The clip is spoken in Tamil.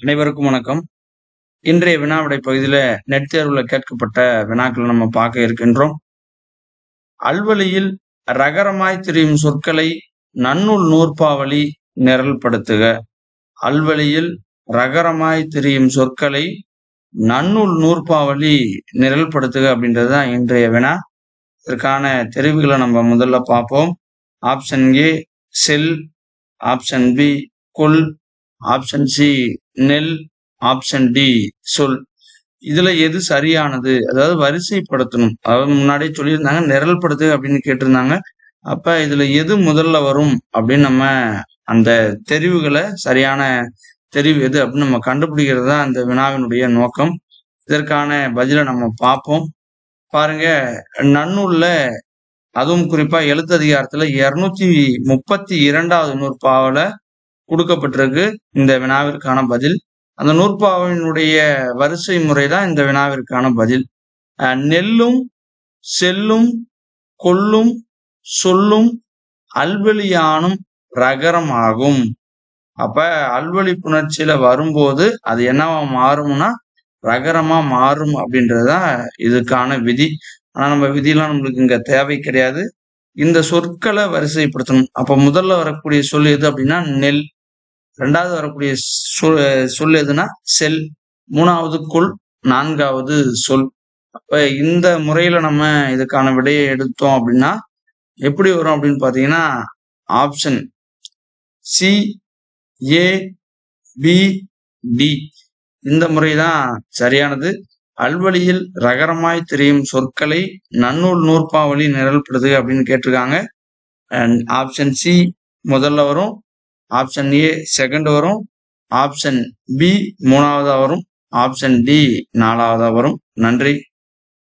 அனைவருக்கும் வணக்கம். இன்றைய வினாவிடை பகுதியில நெட் தேர்வுல கேட்கப்பட்ட வினாக்களை நம்ம பார்க்க இருக்கின்றோம். அல்வழியில் ரகரமாய் திரியும் சொற்களை நன்னூல் நூற்பாவளி நிரல்படுத்துக அல்வழியில் ரகரமாய் திரியும் சொற்களை நன்னூல் நூற்பாவளி நிரல்படுத்துக அப்படின்றதுதான் இன்றைய வினா. இதற்கான தெரிவுகளை நம்ம முதல்ல பார்ப்போம். ஆப்ஷன் ஏ செல். ஆப்ஷன் பி குல். ஆப்ஷன் சி நெல் ஆப்ஷன் டி சொல். இதுல எது சரியானது? அதாவது வரிசைப்படுத்தணும். அதாவது முன்னாடியே சொல்லியிருந்தாங்க நிரல்படுத்து அப்படின்னு கேட்டிருந்தாங்க. அப்ப இதுல எது முதல்ல வரும் அப்படின்னு நம்ம அந்த தெரிவுகளை சரியான தெரிவு எது அப்படின்னு நம்ம கண்டுபிடிக்கிறது தான் அந்த வினாவினுடைய நோக்கம். இதற்கான பதிலை நம்ம பார்ப்போம். பாருங்க நன்னூல்ல அதுவும் குறிப்பா எழுத்து அதிகாரத்துல இருநூத்தி முப்பத்தி இரண்டாவது நூற்பாவில கொடுக்கப்பட்டிருக்கு இந்த வினாவிற்கான பதில். அந்த நூற்பாவினுடைய வரிசை முறை தான் இந்த வினாவிற்கான பதில். நெல்லும் செல்லும் கொல்லும் சொல்லும் அல்வெளியானும் ரகரமாகும் அப்ப அல்வழி புணர்ச்சியில வரும்போது அது என்னவா மாறும்னா ரகரமா மாறும் அப்படின்றதுதான் இதுக்கான விதி. ஆனா நம்ம விதியெல்லாம் நம்மளுக்கு இங்க தேவை கிடையாது. இந்த சொற்களை வரிசைப்படுத்தணும். அப்ப முதல்ல வரக்கூடிய சொல் எது அப்படின்னா நெல். ரெண்டாவது வரக்கூடிய சொல் சொல் எதுனா செல். மூணாவது கொள் நான்காவது சொல். அப்ப இந்த முறையில நம்ம இதுக்கான விடையை எடுத்தோம் அப்படின்னா எப்படி வரும் அப்படின்னு பாத்தீங்கன்னா option C A B D. இந்த முறைதான் சரியானது. அல்வழியில் ரகரமாய் தெரியும் சொற்களை நன்னூல் நூற்பாவளி நிரல்படுது அப்படின்னு கேட்டிருக்காங்க. ஆப்ஷன் சி முதல்ல வரும் ஆப்ஷன் ஏ செகண்ட் வரும் ஆப்ஷன் பி மூணாவதா வரும் ஆப்ஷன் டி நாலாவதா வரும். நன்றி.